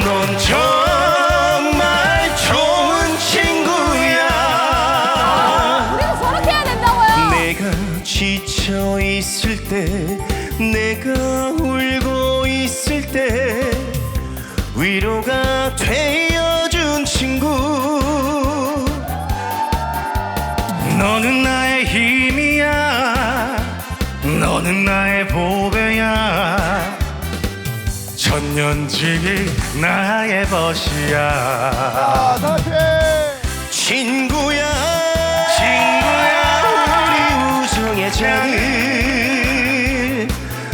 넌 정말 좋은 친구야. 우리도 저렇게 해야 된다고요. 내가 지쳐 있을 때 내가 울고 있을 때 위로가 되어준 친구. 너는 나의 힘이야. 너는 나의 보배야 천년지기 나의 벗이야. 아, 다시. 친구야. 친구야. 우리 우정의 장을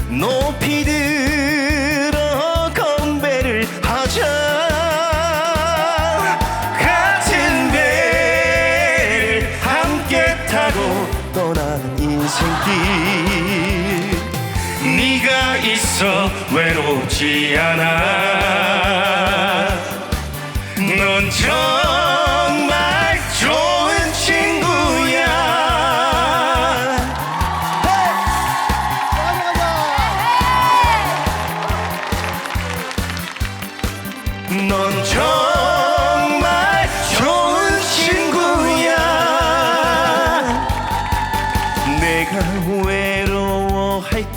높이 들어 건배를 하자. 같은 배를 함께 타고 떠나는 인생길 네가 있어 외롭지 않아. 넌 정말 좋은 친구야. 넌 정말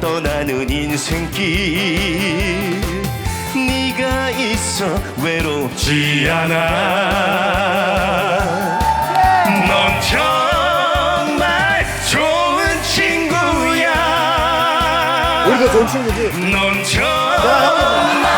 떠나는 인생길. 네가 있어 외롭지 않아. 넌 정말 좋은 친구야. 우리가 좋은 친구지. 넌 정말